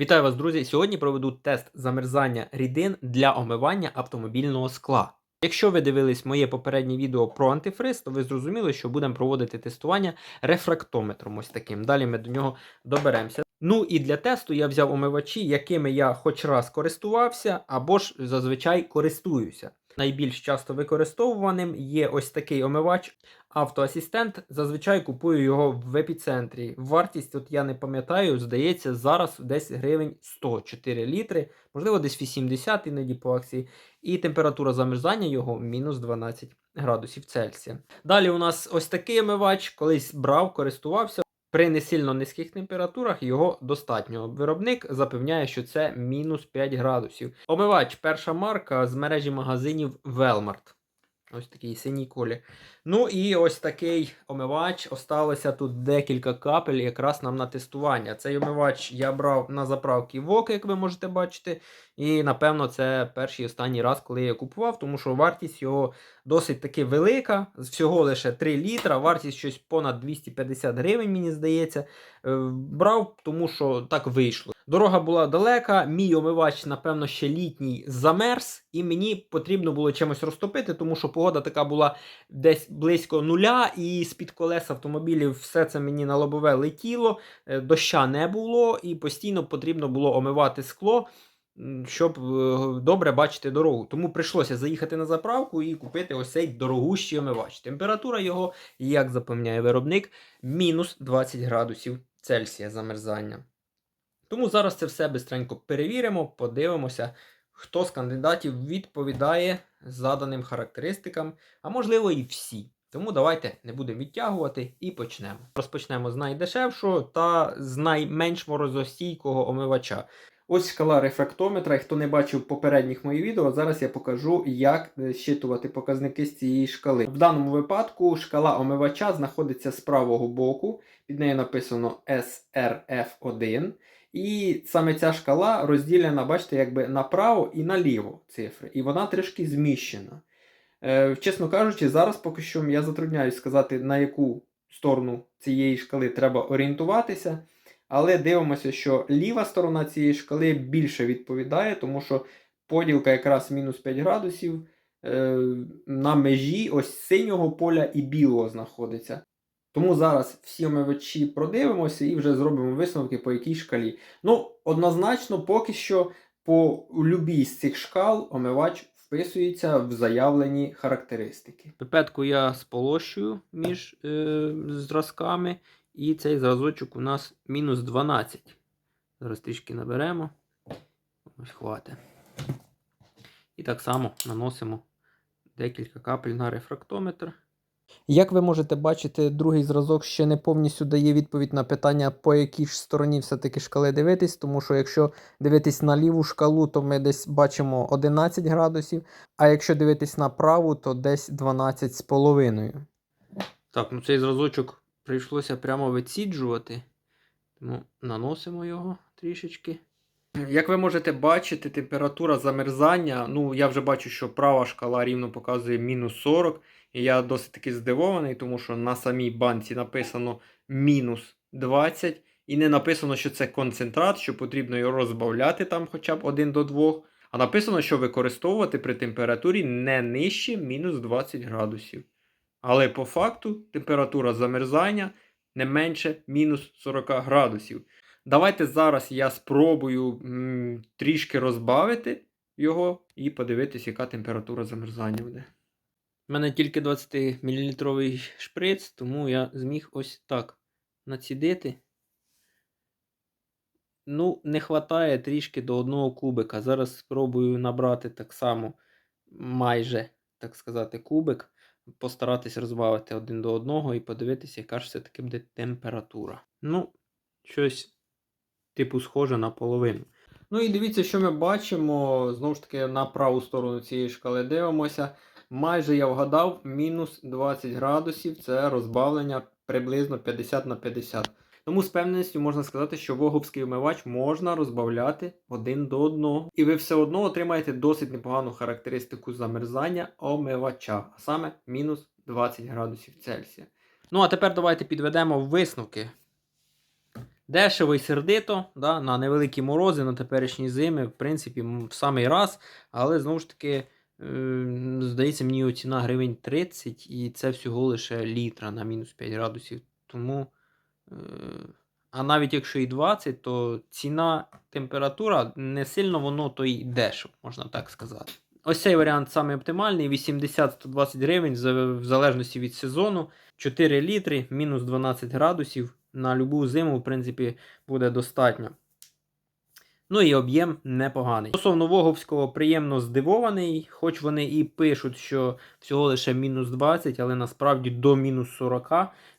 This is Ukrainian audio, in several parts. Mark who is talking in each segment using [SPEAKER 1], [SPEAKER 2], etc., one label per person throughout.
[SPEAKER 1] Вітаю вас, друзі! Сьогодні проведу тест замерзання рідин для омивання автомобільного скла. Якщо ви дивились моє попереднє відео про антифриз, то ви зрозуміли, що будемо проводити тестування рефрактометром ось таким. Далі ми до нього доберемося. Ну і для тесту я взяв омивачі, якими я хоч раз користувався, або ж зазвичай користуюся. Найбільш часто використовуваним є ось такий омивач автоасистент. Зазвичай купую його в епіцентрі. Вартість, от я не пам'ятаю, здається, зараз десь гривень 104 літри, можливо, десь 80 іноді по акції. І температура замерзання його мінус 12 градусів Цельсія. Далі у нас ось такий омивач, колись брав, користувався. При не сильно низьких температурах його достатньо. Виробник запевняє, що це мінус 5 градусів. Омивач перша марка з мережі магазинів Велмарт. Ось такий синій колір. Ну і ось такий омивач. Осталося тут декілька капель якраз нам на тестування. Цей омивач я брав на заправки ВОК, як ви можете бачити. І, напевно, це перший і останній раз, коли я купував, тому що вартість його досить таки велика. Всього лише 3 літра, вартість щось понад 250 гривень, мені здається. Е, Брав, тому що так вийшло. Дорога була далека, мій омивач, напевно, ще літній замерз, і мені потрібно було чимось розтопити, тому що погода така була десь близько нуля, і з-під колес автомобілів все це мені на лобове летіло, е, доща не було, і постійно потрібно було омивати скло, щоб е, добре бачити дорогу. Тому прийшлося заїхати на заправку і купити ось цей дорогущий омивач. Температура його, як запевняє виробник, мінус 20 градусів Цельсія замерзання. Тому зараз це все бистренько перевіримо, подивимося, хто з кандидатів відповідає заданим характеристикам, а можливо і всі. Тому давайте не будемо відтягувати і почнемо. Розпочнемо з найдешевшого та з найменш морозостійкого омивача. Ось шкала рефрактометра. Хто не бачив попередніх моїх відео, зараз я покажу, як е, щитувати показники з цієї шкали. В даному випадку шкала омивача знаходиться з правого боку, під нею написано SRF1. І саме ця шкала розділена, бачите, якби направо і наліво цифри. І вона трішки зміщена. Е, чесно кажучи, зараз поки що я затрудняюсь сказати, на яку сторону цієї шкали треба орієнтуватися. Але дивимося, що ліва сторона цієї шкали більше відповідає, тому що поділка якраз мінус 5 градусів е, на межі ось синього поля і білого знаходиться. Тому зараз всі омивачі продивимося і вже зробимо висновки по якій шкалі. Ну, однозначно, поки що по любій з цих шкал омивач вписується в заявлені характеристики. Пипетку я сполощую між е, зразками, і цей зразочок у нас мінус 12. Зараз трішки наберемо. Ось хватить. І так само наносимо декілька капель на рефрактометр. Як ви можете бачити, другий зразок ще не повністю дає відповідь на питання, по якій ж стороні все-таки шкали дивитись, тому що якщо дивитись на ліву шкалу, то ми десь бачимо 11 градусів, а якщо дивитись на праву, то десь 12 з половиною. Так, ну цей зразочок прийшлося прямо виціджувати, тому наносимо його трішечки. Як ви можете бачити, температура замерзання, ну я вже бачу, що права шкала рівно показує мінус 40. І я досить таки здивований, тому що на самій банці написано мінус 20. І не написано, що це концентрат, що потрібно його розбавляти там хоча б 1 до 2. А написано, що використовувати при температурі не нижче мінус 20 градусів. Але по факту температура замерзання не менше мінус 40 градусів. Давайте зараз я спробую м, трішки розбавити його і подивитись, яка температура замерзання буде. У мене тільки 20-мл шприц, тому я зміг ось так націдити. Ну, не вистачає трішки до одного кубика. Зараз спробую набрати так само майже, так сказати, кубик. Постаратись розбавити один до одного і подивитися, яка ж все-таки буде температура. Ну, щось, типу, схоже на половину. Ну і дивіться, що ми бачимо. Знову ж таки, на праву сторону цієї шкали дивимося. Майже я вгадав, мінус 20 градусів це розбавлення приблизно 50 на 50. Тому з певністю можна сказати, що воговський вмивач можна розбавляти один до одного. І ви все одно отримаєте досить непогану характеристику замерзання омивача, а саме мінус 20 градусів Цельсія. Ну а тепер давайте підведемо висновки. Дешево і сердито, да, на невеликі морози, на теперішні зими, в принципі, в самий раз. Але знову ж таки, е, здається, мені ціна гривень 30, і це всього лише літра на мінус 5 градусів. Тому, а навіть якщо і 20, то ціна, температура не сильно воно то й дешево, можна так сказати. Ось цей варіант самий оптимальний: 80-120 гривень, в залежності від сезону. 4 літри, мінус 12 градусів. На любу зиму, в принципі, буде достатньо. Ну і об'єм непоганий. Стосовно Воговського приємно здивований, хоч вони і пишуть, що всього лише мінус 20, але насправді до мінус 40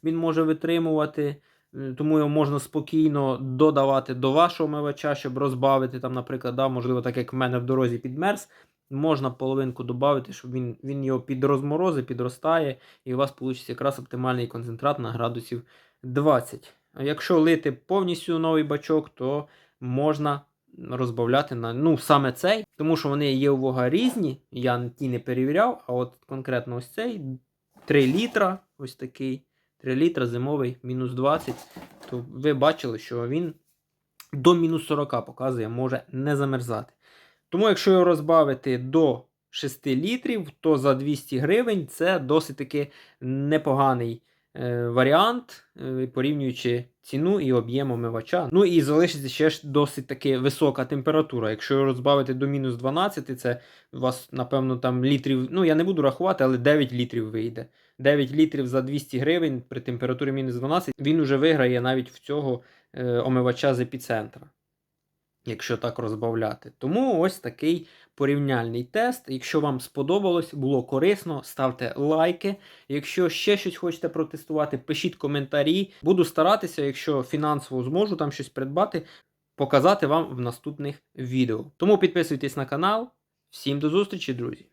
[SPEAKER 1] він може витримувати. Е, Тому його можна спокійно додавати до вашого мивача, щоб розбавити там, наприклад, да, можливо, так як в мене в дорозі підмерз. Можна половинку додати, щоб він, він його підрозморозить, підростає, і у вас вийде якраз оптимальний концентрат на градусів 20. Якщо лити повністю новий бачок, то можна розбавляти на ну, саме цей, тому що вони є у вага різні. Я ті не перевіряв, а от конкретно ось цей 3 літра, ось такий 3 літра зимовий, мінус 20. То ви бачили, що він до мінус 40 показує, може не замерзати. Тому, якщо його розбавити до 6 літрів, то за 200 гривень це досить таки непоганий варіант, е, порівнюючи ціну і об'єм омивача. Ну і залишиться ще ж досить таки висока температура. Якщо розбавити до мінус 12, це у вас, напевно, там літрів, ну я не буду рахувати, але 9 літрів вийде. 9 літрів за 200 гривень при температурі мінус 12, він уже виграє навіть в цього е, омивача з епіцентра якщо так розбавляти. Тому ось такий порівняльний тест. Якщо вам сподобалось, було корисно, ставте лайки. Якщо ще щось хочете протестувати, пишіть коментарі. Буду старатися, якщо фінансово зможу там щось придбати, показати вам в наступних відео. Тому підписуйтесь на канал. Всім до зустрічі, друзі!